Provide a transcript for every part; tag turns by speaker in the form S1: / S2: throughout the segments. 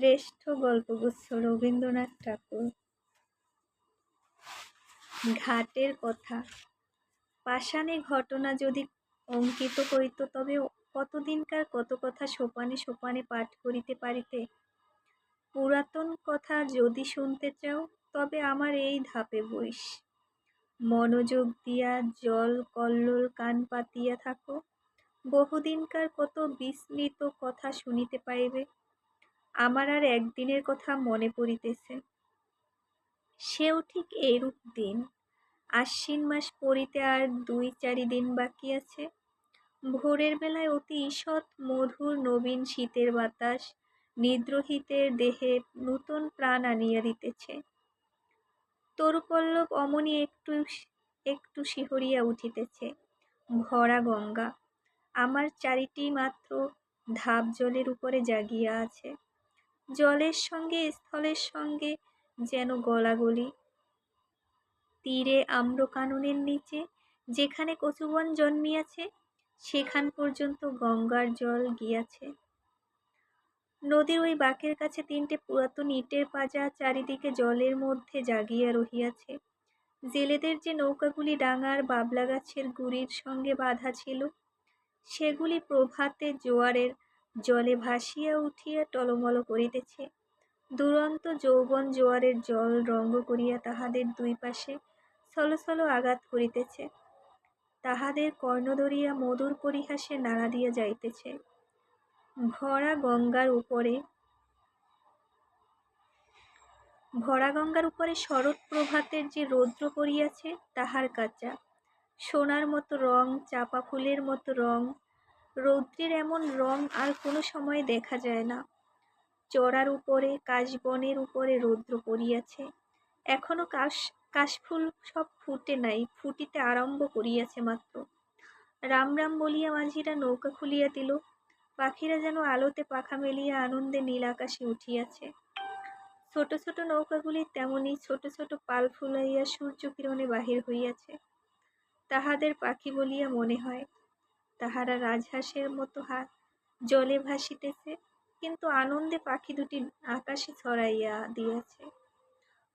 S1: শ্রেষ্ঠ গল্পগুচ্ছ রবীন্দ্রনাথ ঠাকুর। ঘাটের কথা। পাষাণে ঘটনা যদি অঙ্কিত হইত তবে কতদিনকার কত কথা সোপানে সোপানে পাঠ করিতে পারিতে? পুরাতন কথা যদি শুনতে চাও, তবে আমার এই ধাপে বইস। মনোযোগ দিয়া জল কল্লোল কান পাতিয়া থাকো। বহুদিনকার কত বিস্মৃত কথা শুনিতে পাইবে। আমার আর একদিনের কথা মনে পড়িতেছে। সেও ঠিক এইরূপ দিন। আশ্বিন মাস পড়িতে আর দুই চারি দিন বাকি আছে। ভোরের বেলায় অতি ঈষৎ মধুর নবীন শীতের বাতাস নিদ্রহিতের দেহে নূতন প্রাণ আনিয়া দিতেছে। তরুপল্লব অমনি একটু একটু শিহরিয়া উঠিতেছে। ভরা গঙ্গা। আমার চারিটি মাত্র ধাপ জলের উপরে জাগিয়া আছে। জলের সঙ্গে, স্থলের সঙ্গে যেন গলাগলি। তীরে আম্রকাননের নিচে যেখানে কচুবন জন্মিয়াছে, সেখান পর্যন্ত গঙ্গার জল গিয়াছে। নদীর ওই বাঁকের কাছে তিনটে পুরাতন ইটের পাজা চারিদিকে জলের মধ্যে জাগিয়া রহিয়াছে। জেলেদের যে নৌকাগুলি ডাঙার বাবলা গাছের গুড়ির সঙ্গে বাঁধা ছিল, সেগুলি প্রভাতে জোয়ারের জলে ভাসিয়া উঠিয়া টলমল করিতেছে। দুরন্ত যৌবন জোয়ারের জল রঙ্গ করিয়া তাহাদের দুই পাশে ছলছল আঘাত করিতেছে। তাহাদের কর্ণ ধরিয়া মধুর পরিহাসে নাড়া দিয়া যাইতেছে। ভরা গঙ্গার উপরে, ভরা গঙ্গার উপরে শরৎ প্রভাতের যে রৌদ্র পড়িয়াছে, তাহার কাঁচা। সোনার মতো রং, চাপা ফুলের মতো রং রৌদ্রের এমন রং আর কোনো সময় দেখা যায় না। চড়ার উপরে, কাশবনের উপরে রৌদ্র পড়িয়াছে। এখনও কাশ, কাশফুল সব ফুটে নাই, ফুটিতে আরম্ভ করিয়াছে মাত্র। রাম রাম বলিয়া মাঝিরা নৌকা খুলিয়া দিল। পাখিরা যেন আলোতে পাখা মেলিয়া আনন্দে নীল আকাশে উঠিয়াছে। ছোট ছোট নৌকাগুলি তেমনি ছোট ছোট পাল ফুলাইয়া সূর্য কিরণে বাহির হইয়াছে। তাহাদের পাখি বলিয়া মনে হয় তাহারা রাজহাঁসের মতো হাত জলে ভাসিতেছে, কিন্তু আনন্দে পাখি দুটি আকাশে ছড়াইয়া দিয়াছে।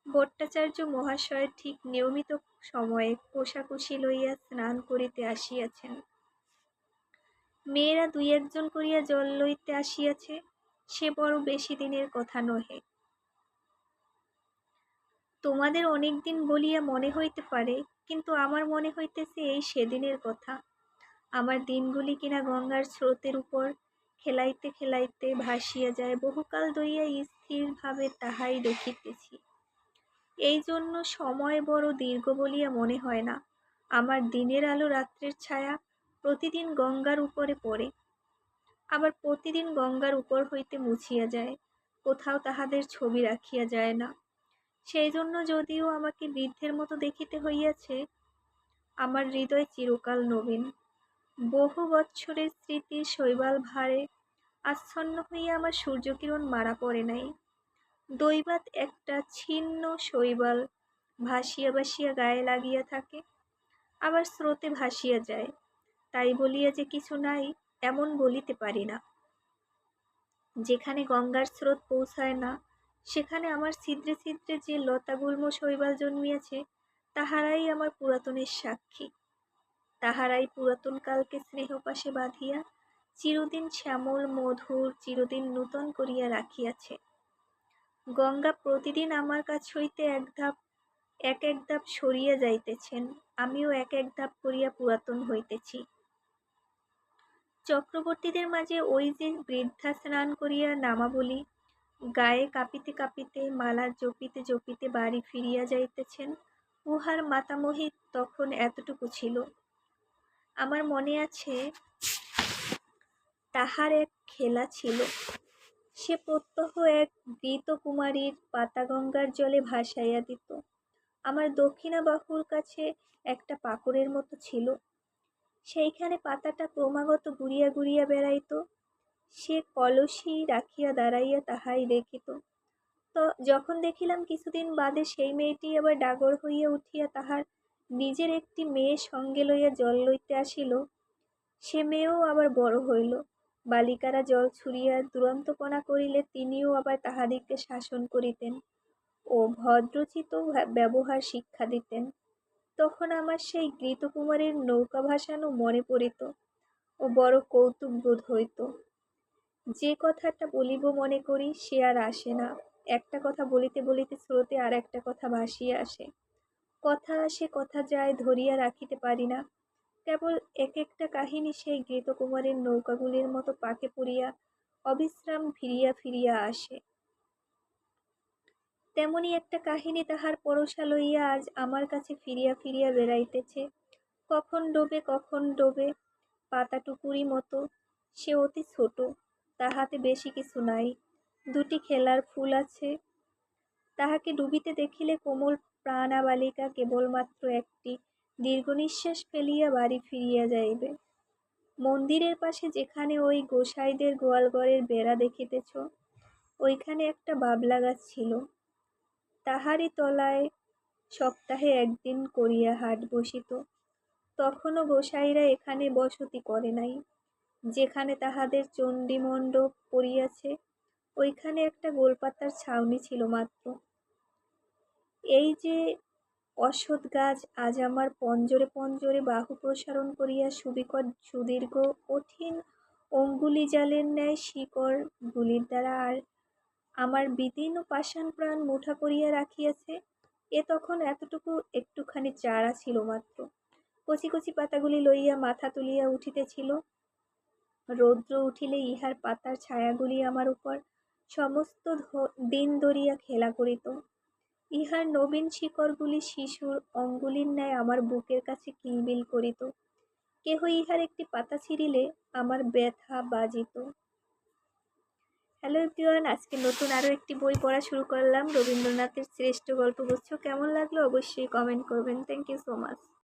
S1: ভট্টাচার্য মহাশয় ঠিক নিয়মিত সময়ে কোষাকুষি লইয়া স্নান করিতে আসিয়াছেন। মেয়েরা দুই একজন করিয়া জল লইতে আসিয়াছে, সে বড় বেশি দিনের কথা নহে। তোমাদের অনেক দিন বলিয়া মনে হইতে পারে, কিন্তু আমার মনে হইতেছে এই সেদিনের কথা। আমার দিনগুলি কিনা গঙ্গার স্রোতের উপর খেলাইতে খেলাইতে ভাসিয়া যায়, বহুকাল ধরিয়া স্থিরভাবে তাহাই দেখিতেছি। এই জন্য সময় বড় দীর্ঘ বলিয়া মনে হয় না। আমার দিনের আলো রাত্রের ছায়া প্রতিদিন গঙ্গার উপরে পড়ে। আবার প্রতিদিন গঙ্গার উপর হইতে মুছিয়া যায়, কোথাও তাহাদের ছবি রাখিয়া যায় না। সেই জন্য যদিও আমাকে বৃদ্ধের মতো দেখিতে হইয়াছে, আমার হৃদয় চিরকাল নবীন। বহু বৎসরের স্মৃতি শৈবাল ভারে আচ্ছন্ন হইয়া আমার সূর্যকিরণ মারা পড়ে নাই। দৈবাত একটা ছিন্ন শৈবাল ভাসিয়া ভাসিয়া গায়ে লাগিয়া থাকে, আবার স্রোতে ভাসিয়া যায়। তাই বলিয়া যে কিছু নাই, এমন বলিতে পারি না। যেখানে গঙ্গার স্রোত পৌঁছায় না, সেখানে আমার ছিদ্রে ছিদ্রে যে লতাগুল্ম শৈবাল জন্মিয়াছে, তাহারাই আমার পুরাতনের সাক্ষী। তাহারাই পুরাতন কালকে স্নেহপাশে বাঁধিয়া চিরদিন শ্যামল, মধুর, চিরদিন নূতন করিয়া রাখিয়াছে। গঙ্গা প্রতিদিন আমার কাছ হইতে এক ধাপ, এক এক ধাপ সরিয়া যাইতেছেন, আমিও এক এক ধাপ করিয়া পুরাতন হইতেছি। চক্রবর্তীদের মাঝে ওই যে বৃদ্ধা স্নান করিয়া নামাবলি গায়ে কাঁপিতে কাঁপিতে, মালা জপিতে জপিতে বাড়ি ফিরিয়া যাইতেছেন, উহার মাতামহী তখন এতটুকু ছিল। আমার মনে আছে, তাহার এক খেলা ছিল। সে প্রত্যহ এক বৃত কুমারীর পাতা গঙ্গার জলে ভাসাইয়া দিত। আমার দক্ষিণা বাহুর কাছে একটা পাকড়ের মতো ছিল। সেইখানে পাতাটা ক্রমাগত ঘুরিয়া ঘুরিয়া বেড়াইত। সে কলসি রাখিয়া দাঁড়াইয়া তাহাই দেখিত। তো যখন দেখিলাম, কিছুদিন বাদে সেই মেয়েটি আবার ডাগর হইয়া উঠিয়া তাহার নিজের একটি মেয়ে সঙ্গে লইয়া জল লইতে আসিল, সে মেয়েও আবার বড় হইল। বালিকারা জল ছুড়িয়া দুরন্তপনা করিলে তিনিও আবার তাহাদিগকে শাসন করিতেন ও ভদ্রচিত ব্যবহার শিক্ষা দিতেন। তখন আমার সেই ঘৃতকুমারীর নৌকা ভাসানো মনে পড়িত ও বড় কৌতুক বোধ হইত। যে কথাটা বলিব মনে করি, সে আর আসে না। একটা কথা বলিতে বলিতে স্রোতে আর একটা কথা ভাসিয়া আসে। কথা আসে কথা যায় ধরিয়া রাখিতে পারি না। কেবল এক একটা কাহিনী সেই ঘৃতকুমারীর নৌকাগুলির মতো পাকে পড়িয়া, অবিশ্রাম ফিরিয়া ফিরিয়া আসে। তেমনি একটা কাহিনী তাহার পরশা লইয়া আজ আমার কাছে ফিরিয়া ফিরিয়া বেড়াইতেছে। কখন ডোবে কখন ডোবে, পাতাটুকুরি মতো, সে অতি ছোট, তাহাতে বেশি কিছু নাই। দুটি খেলার ফুল আছে তাহাকে ডুবিতে দেখিলে কোমল প্রাণা বালিকা কেবলমাত্র একটি দীর্ঘ নিঃশ্বাস ফেলিয়া বাড়ি ফিরিয়া যাইবে। মন্দিরের পাশে যেখানে ওই গোসাইদের গোয়ালঘরের বেড়া দেখিতেছ, ওইখানে একটা বাবলা গাছ ছিল। তাহারই তলায় সপ্তাহে একদিন করিয়া হাট বসিত। তখনও গোসাইরা এখানে বসতি করে নাই, যেখানে তাহাদের চণ্ডীমণ্ডপ পড়িয়াছে। ওইখানে একটা গোলপাতার ছাউনি ছিল মাত্র। এই যে অশ্বৎ গাছ আজ আমার পঞ্জরে পঞ্জরে বাহু প্রসারণ করিয়া সুবিকট সুদীর্ঘ কঠিন অঙ্গুলি জালের ন্যায় শিকড় গুলির দ্বারা আর আমার বিদীর্ণ পাষাণ প্রাণ মুঠা করিয়া রাখিয়াছে, এ তখন এতটুকু একটুখানি চারা ছিল মাত্র। কচি কচি পাতাগুলি লইয়া মাথা তুলিয়া উঠিতেছিল। রৌদ্র উঠিলে ইহার পাতার ছায়াগুলি আমার উপর সমস্ত দিন ধরিয়া খেলা করিত। ইহার নবীন শিকড়গুলি শিশুর অঙ্গুলির ন্যায় আমার বুকের কাছে কিলবিল করিত। কেহ ইহার একটি পাতা ছিঁড়িলে আমার ব্যথা বাজিত। হ্যালো এভরিওয়ান, আজকে নতুন আরও একটি বই পড়া শুরু করলাম। রবীন্দ্রনাথের শ্রেষ্ঠ গল্পগুচ্ছ কেমন লাগল অবশ্যই কমেন্ট করবেন। Thank you so much